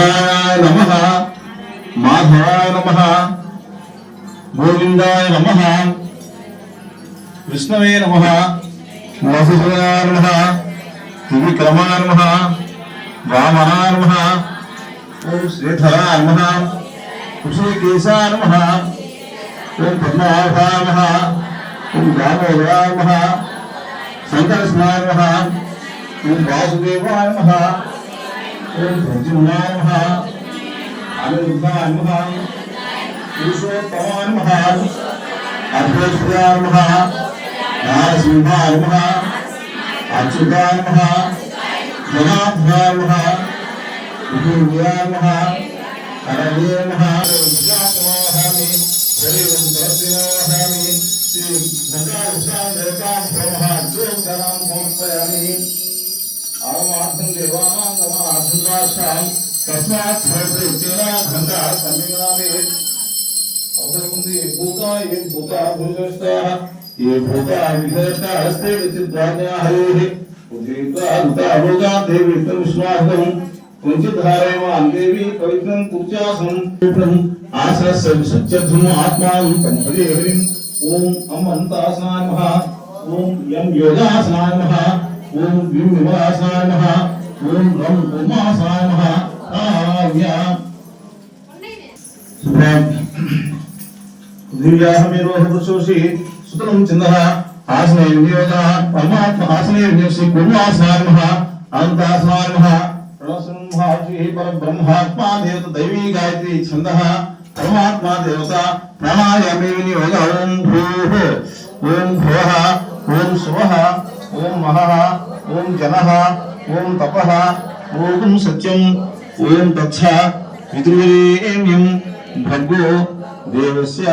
నారాయణాయ నమ. మాధవాయ నమ. గోవిందాయ నమ. విష్ణవే నమ. వాసుదేవాయ నమ. త్రివిక్రమాయ నమ. వామనాయ నమ. ఓం శ్రీధరాయ నమ. ఋషికేశాయ నమ. ఓం పద్మనాభాయ నమ. ఓం దామోదరాయ నమ. సంకర్షణాయ నమ. ఓం వాసుదేవాయ నమ. ఓం ప్రద్యుమ్నాయ నమ అనిరుద్ధాయ నమ పురుషోత్తమాయ నమ అద్వైతాయ నమ నారసింహాయ నమ అచ్యుతాయ నమ జనాభాయ నమ విజయాయ నమ హరవే నమ విద్యాసమాహామి శరీరం దర్శనోహామి శ్రీ బ్రహ్మ సమర్పయామి దేవానాం ध्रुवाश्याम तस्मात् सर्वेतेन गन्धः सम्यग्नामेत् अवतरकुन्ति ये भूता ये भूता भुजस्ताः ये भूता विधस्ता हस्ते विचिद्वाज्ञाः योः उदयित्वा हुता भोगा देवित्वं विश्वासं कुञ्चित् धारयमान् देवी पवित्रं कुर्चासं प्रभु आश्रस्य विसच्चध्रुम आत्मानं तन्पदे हरिम् ॐ अम् अन्तासनाय नमः ॐ यं योगासनाय नमः ॐ विं विवासनाय नमः ஓம் ரம் உமாசாம காவ்யா दिव्याः मेरोह पुरुषोषि सुतनं चिन्नः आसने विनियोगः परमात्म आसने विनियोगसि कुर्वासामः अन्तःसामः रसंहार्षिः परब्रह्मात्मा देवता दैवी गायत्री छन्दः परमात्मा देवता प्राणायामे विनियोग ओम भूः ओम भवः ओम स्वः ओम महः ओम जनः ఓం తపః ఓం సత్యం ఓం తచ్చ పితృవరేణ్యం భర్గో దేవస్య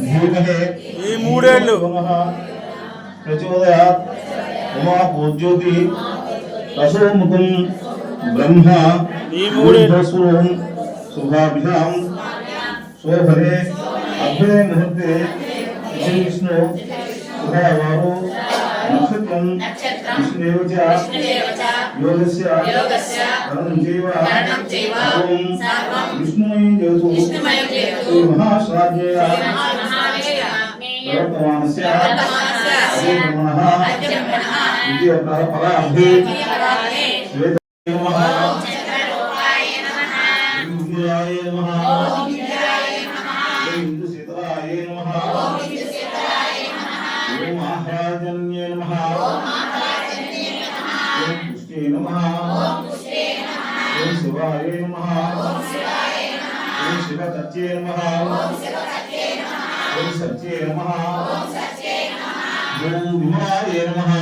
ధీమహే ఈ మూడేళ్ళు. ప్రచోదయాత్. ఉమా పూజ్యోతి. రసోముఖం. బ్రహ్మ. ఈ మూడేళ్ళు. స్వరం శుభాభిధాం శోభనే. అభ్యయ ముహూర్తే. శ్రీ విష్ణు శుభవారు నక్షత్రం విష్ణుదేవ చ యోగస్య కరణం చైవ సర్వం విష్ణుమయం చేతు శ్రీ ప్రవర్తమానస్య పరాభే పరాభే శ్వేత నమః ఓం చంద్రరూపాయ నమః. విద్యాయ నమః. పుష్టే నమః ఓం పుష్టే నమః ఓం శివాయ నమః ఓం శివాయ నమః ఓం శివతచ్చే నమః ఓం శివకట్టే నమః ఓం సత్యే నమః ఓం సత్యే నమః ఓం విమలాయ నమః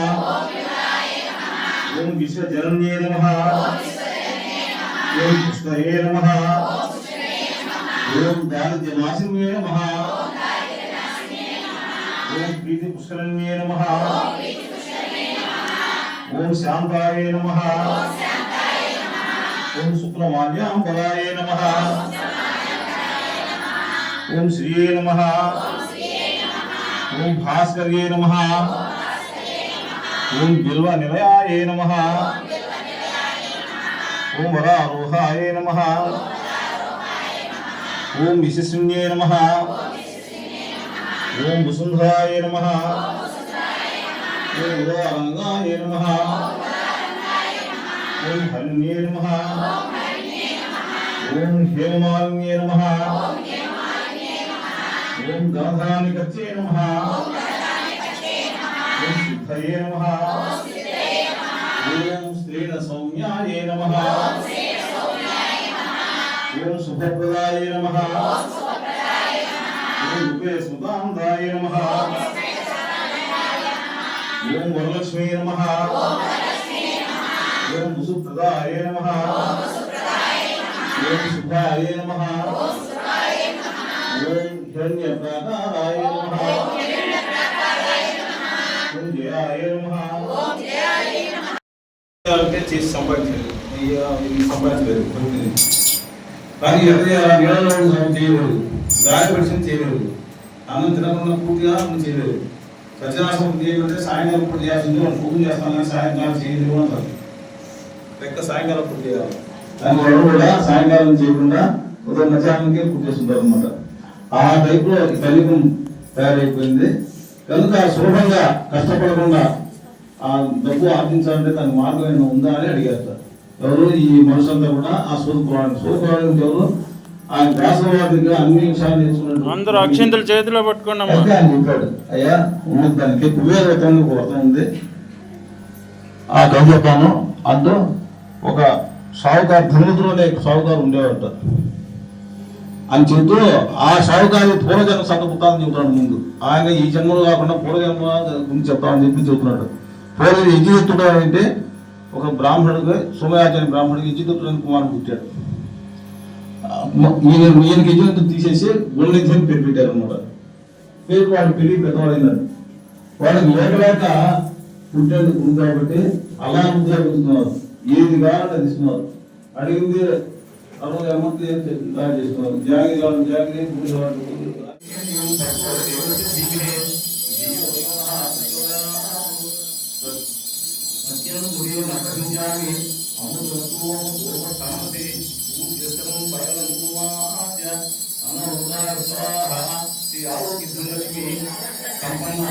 ఓం శాంతాయ నమ. ఓం శాంతాయ నమః. నమ ఓం శ్రీయే నమ. ఓం భాస్కర్యే నమ. ఓం బిల్వ నిలయాయ నమ. ఓం వరారోహాయ నమ. ఓం విశిష్ణ్యే నమ. ఓం వసుంధరాయ నమ. ఓం ఉదారంగాయ నమః ఓం హరిణ్యే నమః ఓం హేమమాలిన్యే నమః ఓం గణధానికచ్చే నమః ఓం సిద్ధయే నమః ఓం శ్రీణ సౌమ్యాయ నమః ఓం శుభప్రదాయ నమః ఓం ఉపే నమః ఓం వరలక్ష్మీ నమః. ఓం వసుప్రదాయ నమ. ఓం శుభాయ నమ. ఓం హిరణ్యప్రాకారాయ నమ. ఓం జయాయ నమ. చేసి సంపాదించారు. సంపాదించలేదు కానీ ఎవరి నీళ్ళలో చేయలేదు గాలి చేయలేదు అన్నం తినకుండా పూర్తిగా చేయలేదు సత్యనాశనం చేయాలంటే సాయంకాలం పూట చేయాల్సింది వాళ్ళు పూజ చేస్తాను కానీ సాయంకాలం చేయలేదు అంటారు. లెక్క సాయంకాలం పూట చేయాలి. దానివల్ల కూడా సాయంకాలం చేయకుండా ఉదయం మధ్యాహ్నానికే పూజ చేస్తుంటారు అనమాట ఆ టైప్లో ఈ కలియుగం తయారైపోయింది. కనుక సులభంగా కష్టపడకుండా ఆ డబ్బు ఆర్జించాలంటే దాని మార్గం ఏమైనా ఉందా అని అడిగారు సార్. ఎవరు ఈ మనుషులంతా కూడా ఆ సూర్యపురాణం సూర్యపురాణం ఎవరు? ఆ వ్యాసవాది దగ్గర అన్ని విషయాలు నేర్చుకున్నట్టు అందరూ అక్షింతలు చేతిలో పట్టుకోండి ఆయన చెప్పాడు అయ్యా ఉన్నది దానికి కుబేర వ్రతం ఉంది. ఆ కథ చెప్పాను అంటూ ఒక సావుకారు ధనుముద్రు అనే సావుకారు ఉండేవాట అని చెబుతూ ఆ సావుకారు పూర్వజన్మ సంతపుతాన్ని చెబుతున్నాడు ముందు. ఆయన ఈ జన్మలో కాకుండా పూర్వజన్మ గురించి చెప్తామని చెప్పి చెబుతున్నాడు. పూర్వ యజ్ఞతుడు అంటే ఒక బ్రాహ్మణుడికి సోమయాచార్య బ్రాహ్మణుడికి యజ్ఞతుడు అని కుమారుడు పుట్టాడు. ఈయన ఈయనకి యజ్ఞతుడు తీసేసి గుణనిధి అని పేరు పెట్టారు అనమాట పేరు వాడు పెరిగి పెద్దవాడైనాడు వాళ్ళకి లేకలేక పుట్టేందుకు ఉంది కాబట్టి అలా ఉద్యోగిస్తున్నారు ఏది కావాలంటే అది ఇస్తున్నారు. అడిగింది అరవై అమౌంట్ చేస్తున్నారు. జాగిరి కావాలి జాగిరి పూజ కావాలి సత్యం అమృతత్వం ఉపస్థానతే పూజ్యస్తం పరలం కుమార్య అనంత స్వాహ శ్రీ ఆరోగ్య సంలక్ష్మి సంపన్న